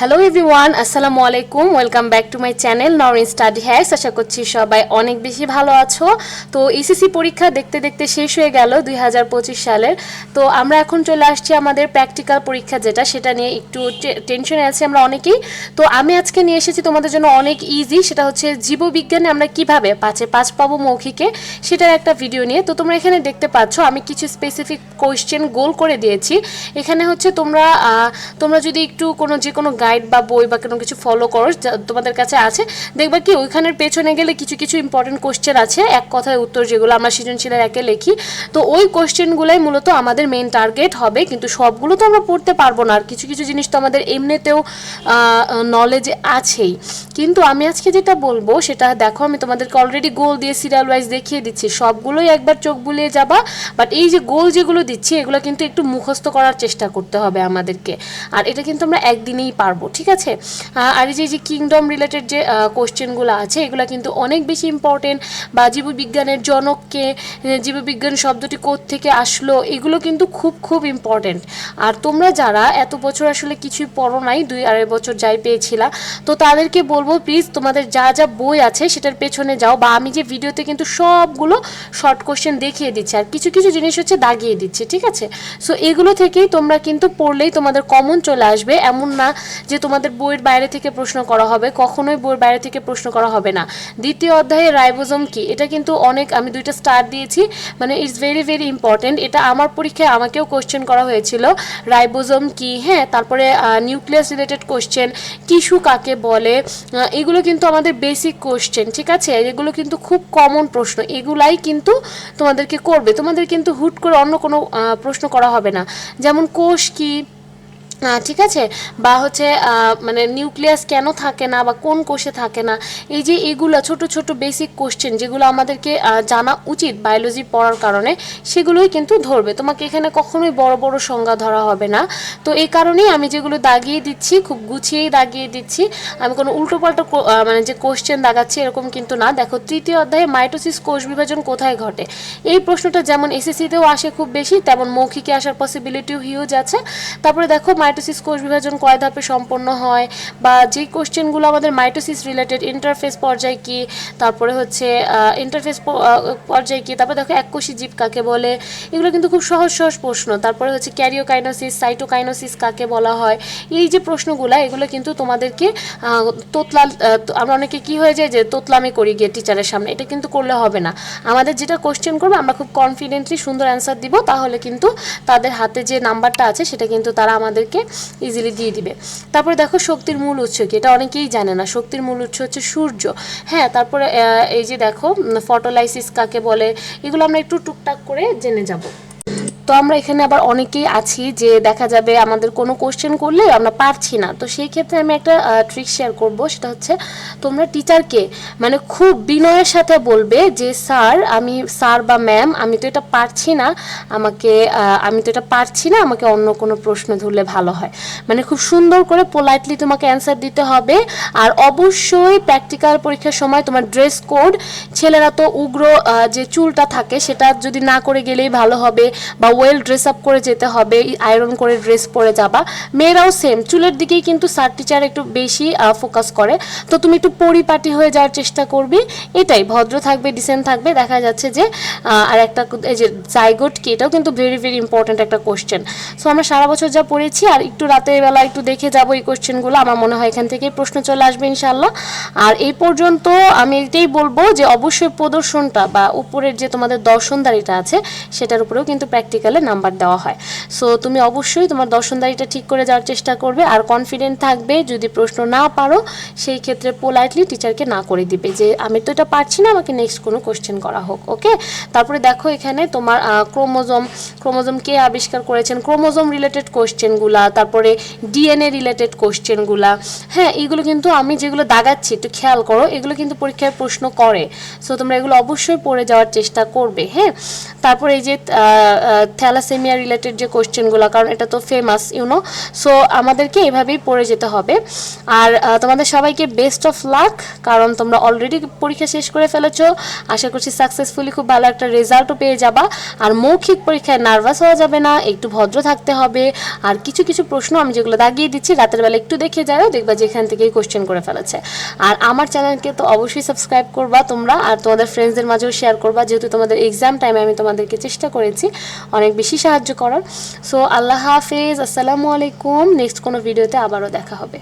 Hello everyone আসসালামু আলাইকুম welcome back to my channel Norin study hacks আশা করছি সবাই অনেক বেশি ভালো আছো। তো এসএসসি পরীক্ষা দেখতে দেখতে শেষ হয়ে গেল দুই হাজার পঁচিশ সালের। তো আমরা এখন চলে আসছি আমাদের প্র্যাকটিক্যাল পরীক্ষা যেটা, সেটা নিয়ে একটু টেনশনে আছি আমরা অনেকেই। তো আমি আজকে নিয়ে এসেছি তোমাদের জন্য অনেক ইজি সেটা হচ্ছে জীববিজ্ঞানে আমরা কীভাবে পাঁচে পাঁচ পাবো মৌখিকে, সেটার একটা ভিডিও নিয়ে। তো তোমরা এখানে দেখতে পাচ্ছ, আমি কিছু স্পেসিফিক কোয়েশ্চেন গোল করে দিয়েছি। এখানে হচ্ছে তোমরা তোমরা যদি একটু কোনো যে কোনো গাইড বা বই বা কোনো কিছু ফলো করো তোমাদের কাছে আছে। দেখবা কি, ওইখানের পেছনে গেলে কিছু কিছু ইম্পর্টেন্ট কোশ্চেন আছে। এক কথায় উত্তর যেগুলো আমরা সৃজনশীলের একে লিখি। তো ওই কোশ্চেনগুলোই মূলত আমাদের মেন টার্গেট হবে, কিন্তু সবগুলো তো আমরা পড়তে পারব না। আর কিছু কিছু জিনিস তো আমাদের এমনিতেও নলেজ আছেই। কিন্তু আমি আজকে যেটা বলব, সেটা দেখো, আমি তোমাদেরকে অলরেডি গোল দিয়ে সিরিয়াল ওয়াইজ দেখিয়ে দিচ্ছি। সবগুলোই একবার চোখ বুলিয়ে যাবা বাট এই যে গোল যেগুলো দিচ্ছি, এগুলো কিন্তু একটু মুখস্থ করার চেষ্টা করতে হবে আমাদেরকে। আর এটা কিন্তু আমরা একদিনেই পারব ঠিক আছে? আর এই যে যে কিংডম রিলেটেড যে কোশ্চেনগুলো আছে, এগুলো কিন্তু অনেক বেশি ইম্পর্টেন্ট বা জীববিজ্ঞানের জনককে জীববিজ্ঞান শব্দটি থেকে আসলো, এগুলো কিন্তু খুব খুব ইম্পর্টেন্ট আর তোমরা যারা এত বছর আসলে কিছুই পড়ো নাই, দুই আড়াই বছর যাই পেয়েছিলা, তো তাদেরকে বলব প্লিজ তোমাদের যা যা বই আছে, সেটার পেছনে যাও। বা আমি যে ভিডিওতে কিন্তু সবগুলো শর্ট কোশ্চেন দেখিয়ে দিচ্ছি, আর কিছু কিছু জিনিস হচ্ছে দাগিয়ে দিচ্ছি, ঠিক আছে? সো এগুলো থেকেই তোমরা কিন্তু পড়লেই তোমাদের কমন চলে আসবে। এমন না যে তোমাদের বইয়ের বাইরে থেকে প্রশ্ন করা হবে, কখনোই বইয়ের বাইরে থেকে প্রশ্ন করা হবে না। দ্বিতীয় অধ্যায়ে রাইবোজম কি? এটা কিন্তু অনেক, আমি দুইটা স্টার দিয়েছি মানে ইটস ভেরি ভেরি ইম্পর্টেন্ট এটা আমার পরীক্ষায় আমাকেও কোশ্চেন করা হয়েছিল, রাইবোজম কি? হ্যাঁ তারপরে নিউক্লিয়াস রিলেটেড কোশ্চেন টিস্যু কাকে বলে? এগুলো কিন্তু আমাদের বেসিক কোশ্চেন ঠিক আছে? এগুলো কিন্তু খুব কমন প্রশ্ন, এগুলাই কিন্তু তোমাদেরকে করবে। তোমাদের কিন্তু হুট করে অন্য কোনো প্রশ্ন করা হবে না। যেমন কোষ কি? ঠিক আছে? বা হচ্ছে মানে নিউক্লিয়াস কেন থাকে না বা কোন কোষে থাকে না? এই যে এগুলো ছোট ছোট বেসিক কোশ্চেন যেগুলো আমাদেরকে জানা উচিত বায়োলজি পড়ার কারণে, সেগুলোই কিন্তু ধরবে। তোমাকে এখানে কখনোই বড় বড় সংজ্ঞা ধরা হবে না। তো এই কারণেই আমি যেগুলো দাগিয়ে দিচ্ছি, খুব গুছিয়েই দাগিয়ে দিচ্ছি। আমি কোনো উল্টোপাল্টো মানে যে কোশ্চেন দাগাচ্ছি এরকম কিন্তু না। দেখো, তৃতীয় অধ্যায়ে মাইটোসিস কোষ বিভাজন কোথায় ঘটে? এই প্রশ্নটা যেমন এসএসসিতেও আসে খুব বেশি, তেমন মৌখিকে আসার পসিবিলিটিও হিউজ আছে। তারপরে দেখো মাইটোসিস কোষ বিভাজন কয় ধাপে সম্পন্ন হয় বা যে কোশ্চেনগুলো আমাদের মাইটোসিস রিলেটেড ইন্টারফেস পর্যায় কি, তারপরে হচ্ছে ইন্টারফেস পর্যায় কি, তারপরে দেখো এককোষী জীব কাকে বলে, এগুলো কিন্তু খুব সহজ সহজ প্রশ্ন। তারপরে হচ্ছে ক্যারিওকাইনোসিস, সাইটোকাইনোসিস কাকে বলা হয়, এই যে প্রশ্নগুলো, এগুলো কিন্তু তোমাদেরকে তোতলাল আমরা অনেকে কি হয়ে যায় যে তোতলামি করি গিয়ে টিচারের সামনে, এটা কিন্তু করলে হবে না। আমাদের যেটা কোশ্চেন করবে, আমরা খুব কনফিডেন্টলি সুন্দর অ্যান্সার দিব, তাহলে কিন্তু তাদের হাতে যে নাম্বারটা আছে, সেটা কিন্তু তারা আমাদেরকে ইজিলি দিয়ে দিবে। তারপর দেখো শক্তির মূল উৎস কি? এটা অনেকেই জানে না। শক্তির মূল উৎস হচ্ছে সূর্য। হ্যাঁ তারপরে এই যে দেখো ফটোলাইসিস কাকে বলে? এগুলো আমরা একটু টুকটাক করে জেনে যাব। তো আমরা এখানে আবার অনেকেই আছি যে দেখা যাবে আমাদের কোনো কোশ্চেন করলে আমরা পারছি না। তো সেই ক্ষেত্রে আমি একটা ট্রিক শেয়ার করব, সেটা হচ্ছে তোমরা টিচারকে মানে খুব বিনয়ের সাথে বলবে যে, স্যার, আমি স্যার বা ম্যাম আমি তো এটা পারছি না। আমাকে আমি তো এটা পারছি না। আমাকে অন্য কোনো প্রশ্ন ধরলে ভালো হয়। মানে খুব সুন্দর করে পোলাইটলি তোমাকে অ্যান্সার দিতে হবে। আর অবশ্যই প্র্যাকটিক্যাল পরীক্ষার সময় তোমার ড্রেস কোড ছেলেরা তো উগ্র যে চুলটা থাকে, সেটা যদি না করে গেলেই ভালো হবে বা ওয়েল ড্রেস আপ করে যেতে হবে আয়রন করে ড্রেস পরে যাবা। মেয়েরাও সেম চুলের দিকেই কিন্তু স্যার টিচার একটু বেশি ফোকাস করে। তো তুমি একটু পরিপাটি হয়ে যাওয়ার চেষ্টা করবি। এটাই, ভদ্র থাকবে ডিসেন্ট থাকবে। দেখা যাচ্ছে যে আর একটা এই যে জাইগোট কি, এটাও কিন্তু ভেরি ভেরি ইম্পর্ট্যান্ট একটা কোশ্চেন সো আমরা সারা বছর যা পড়েছি, আর একটু রাতের বেলা একটু দেখে যাব এই কোশ্চেনগুলো আমার মনে হয় এখান থেকেই প্রশ্ন চলে আসবে ইনশাল্লাহ আর এই পর্যন্ত আমি এটাই বলব যে, অবশ্যই প্রদর্শনটা বা উপরের যে তোমাদের দর্শনদারিটা আছে, সেটার উপরেও কিন্তু প্র্যাকটিক্যালে নাম্বার দেওয়া হয়। সো তুমি অবশ্যই তোমার দর্শনদারিটা ঠিক করে যাওয়ার চেষ্টা করবে আর কনফিডেন্ট থাকবে যদি প্রশ্ন না পারো, সেই ক্ষেত্রে পোলাইটলি টিচারকে না করে দিবে যে, আমি তো এটা পারছি না, আমাকে নেক্সট কোনো কোশ্চেন করা হোক ওকে তারপরে দেখো এখানে তোমার ক্রোমোজোম ক্রোমোজোম কে আবিষ্কার করেছেন? ক্রোমোজোম রিলেটেড কোশ্চেনগুলা তারপরে ডিএনএ রিলেটেড কোশ্চেনগুলা হ্যাঁ এগুলো কিন্তু আমি যেগুলো দাগাচ্ছি, একটু খেয়াল করো, এগুলো কিন্তু পরীক্ষায় প্রশ্ন করে। সো তোমরা এগুলো অবশ্যই পড়ে যাওয়ার চেষ্টা করবে হ্যাঁ? তারপরে এই যে থ্যালাসেমিয়া রিলেটেড যে কোশ্চেনগুলো কারণ এটা তো ফেমাস ইউনো সো আমাদেরকে এভাবেই পড়ে যেতে হবে। আর তোমাদের সবাইকে বেস্ট অফ লাক কারণ তোমরা অলরেডি পরীক্ষা শেষ করে ফেলেছো। আশা করছি সাকসেসফুলি খুব ভালো একটা রেজাল্টও পেয়ে যাবা। আর মৌখিক পরীক্ষায় নার্ভাস হওয়া যাবে না, একটু ভদ্র থাকতে হবে। আর কিছু কিছু প্রশ্ন আমি যেগুলো দাগিয়ে দিচ্ছি, রাতের বেলা একটু দেখে যাও, দেখবা যেখান থেকেই কোশ্চেন করে ফেলেছে। আর আমার চ্যানেলকে তো অবশ্যই সাবস্ক্রাইব করবা তোমরা, আর তোমাদের ফ্রেন্ডসদের মাঝেও শেয়ার করবা। যেহেতু তোমাদের এক্সাম টাইমে আমি তোমাদেরকে চেষ্টা করেছি অনেক বেশি সাহায্য করার। সো আল্লাহ হাফেজ, আসসালামু আলাইকুম। নেক্সট কোনো ভিডিওতে আবারও দেখা হবে।